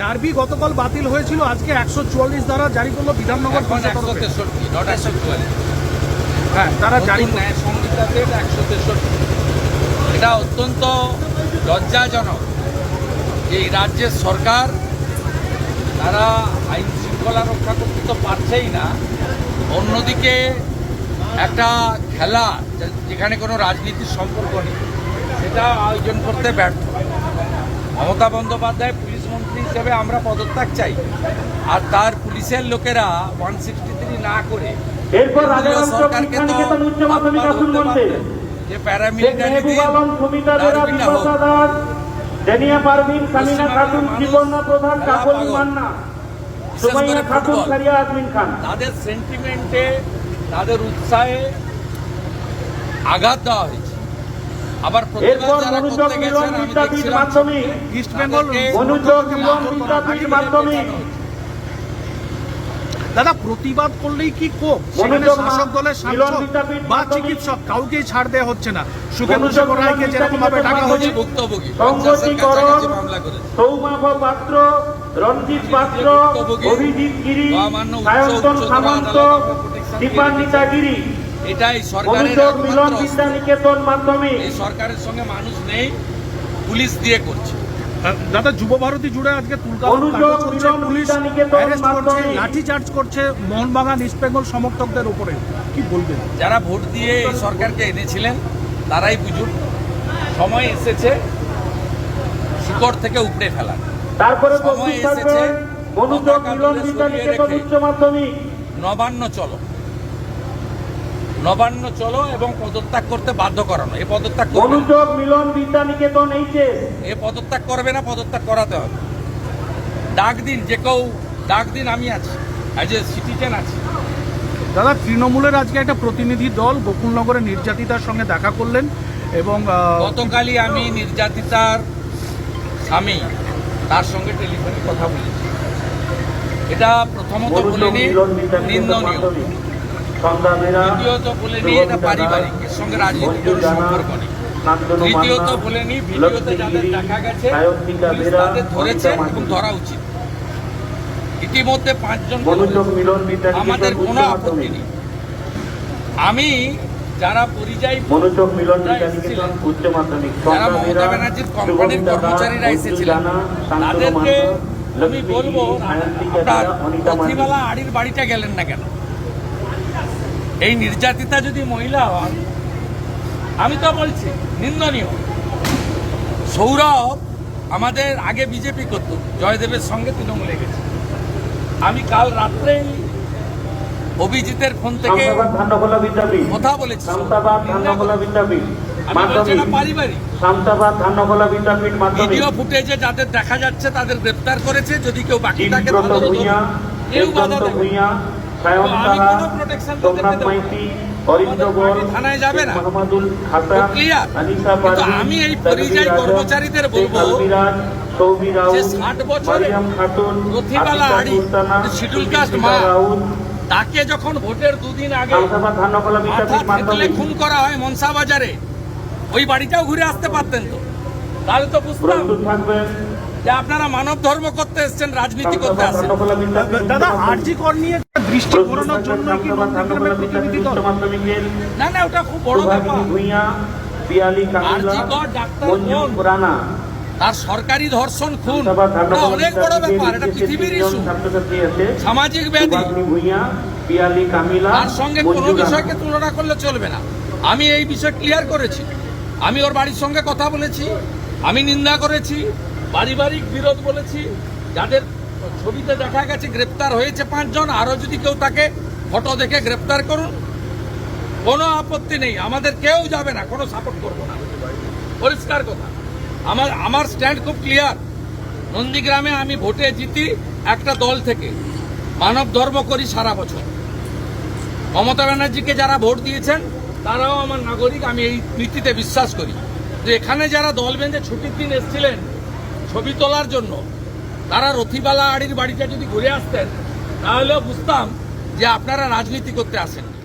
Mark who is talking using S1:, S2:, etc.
S1: derby গতকাল বাতিল হয়েছিল আজকে একশো চুয়াল্লিশ দ্বারা হ্যাঁ, জারি করলো বিধাননগর
S2: এটা অত্যন্ত লজ্জাজনক যে এই রাজ্যের সরকার তারা আইন শৃঙ্খলা রক্ষা করতে তো পারছেই না অন্যদিকে একটা খেলা যেখানে কোনো রাজনীতির সম্পর্ক নেই সেটা আয়োজন করতে ব্যর্থ মমতা বন্দ্যোপাধ্যায় মন্ত্রী হিসেবে আমরা পদত্যাগ চাই আর তার পুলিশের লোকেরা ওয়ান সিক্সটি না করে
S1: সরকারকে তো
S2: যে প্যারামিলিটারি তাদের সেন্টিমেন্টে তাদের উৎসাহে আঘাত দেওয়া হয়েছে
S1: দাদা প্রতিবাদ করলেই কি শাসক দলের বা চিকিৎসক কাউকেই ছাড় দেওয়া হচ্ছে না সুখেন্দু রায়কে যেরকম ভাবে হয়েছে পাত্র রঞ্জিত পাত্র অভিজিৎ গিরি সায়ন্তন সামন্ত দীপান্বিতা গিরি
S2: এটাই সরকারের সঙ্গে মানুষ নেই পুলিশ দিয়ে করছে
S1: দাদা যুব ভারতী জুড়ে আজকে লাঠিচার্জ করছে ইস্ট বেঙ্গল সমর্থকদের উপরে কি বলবেন
S2: যারা ভোট দিয়ে এই সরকারকে এনেছিলেন তারাই বুঝুন সময় এসেছে শিকড় থেকে উপড়ে ফেলার তারপরে সময় এসেছে নবান্ন চলো নবান্ন চলো এবং পদত্যাগ করতে বাধ্য করানো এই পদত্যাগ অনুযোগ মিলন বিদ্যানিকেতন এইচএস এ পদত্যাগ করবে না পদত্যাগ করাতে হবে ডাক দিন যে কেউ ডাক দিন আমি আছি এজ এ সিটিজেন আছি
S1: দাদা তৃণমূলের আজকে একটা প্রতিনিধি দল গোকুলনগরে নির্যাতিতার সঙ্গে দেখা করলেন এবং
S2: গতকালই আমি নির্যাতিতার স্বামী তার সঙ্গে টেলিফোনে কথা বলেছি এটা প্রথমত বলিনি নিন্দনীয় দ্বিতীয়ত বলেনি এটা পারিবারিক সঙ্গে রাজনীতির সম্পর্ক নেই তৃতীয়ত বলেনি ভিডিওতে যাদের দেখা গেছে পুলিশ তাদের ধরেছে এবং ধরা উচিত ইতিমধ্যে পাঁচজন আমাদের কোনো আপত্তি নেই আমি যারা পরিযায়ী এসেছিলেন যারা মমতা ব্যানার্জির কোম্পানির কর্মচারীরা এসেছিলেন তাদেরকে আমি বলবো আপনার প্রতিবেলা আড়ির বাড়িটা গেলেন না কেন এই নির্যাতিতা যদি মহিলা হন আমি তো বলছি নিন্দনীয় সৌরভ আমাদের আগে বিজেপি করত জয়দেবের সঙ্গে তৃণমূলে গেছে আমি কাল রাত্রেই অভিজিতের ফোন থেকে কথা বলেছি যাদের দেখা যাচ্ছে তাদের গ্রেপ্তার করেছে যদি কেউ বাকি থাকে
S1: কেউ বাধা দেয় সায়ন্তারা মাইতি
S2: আমি এই পরিযায়ী কর্মচারীদের বলবো সৌমি ষাট শিডিউল কাস্ট মা তাকে যখন ভোটের দুদিন আগে খুন করা হয় মনসা বাজারে ওই বাড়িটাও ঘুরে আসতে পারতেন তো তাহলে তো বুঝতাম যে আপনারা মানব ধর্ম করতে এসছেন রাজনীতি করতে আসছেন
S1: দাদা আরজি কর নিয়ে দৃষ্টি ঘোরানোর জন্য কি
S2: না না ওটা খুব বড় ব্যাপার আরজি কর তার সরকারি ধর্ষণ খুন অনেক বড় ব্যাপার এটা পৃথিবীর ইস্যু
S1: সামাজিক ব্যাধি তার
S2: সঙ্গে কোনো বিষয়কে তুলনা করলে চলবে না আমি এই বিষয় ক্লিয়ার করেছি আমি ওর বাড়ির সঙ্গে কথা বলেছি আমি নিন্দা করেছি পারিবারিক বিরোধ বলেছি যাদের ছবিতে দেখা গেছে গ্রেপ্তার হয়েছে পাঁচজন আরও যদি কেউ তাকে ফটো দেখে গ্রেপ্তার করুন কোনো আপত্তি নেই আমাদের কেউ যাবে না কোনো সাপোর্ট করবো না পরিষ্কার কথা আমার আমার স্ট্যান্ড খুব ক্লিয়ার নন্দীগ্রামে আমি ভোটে জিতি একটা দল থেকে মানব ধর্ম করি সারা বছর মমতা ব্যানার্জিকে যারা ভোট দিয়েছেন তারাও আমার নাগরিক আমি এই নীতিতে বিশ্বাস করি যে এখানে যারা দল বেঁধে ছুটির দিন এসেছিলেন ছবি তোলার জন্য তারা রথিবালা আড়ির বাড়িটা যদি ঘুরে আসতেন তাহলেও বুঝতাম যে আপনারা রাজনীতি করতে আসেন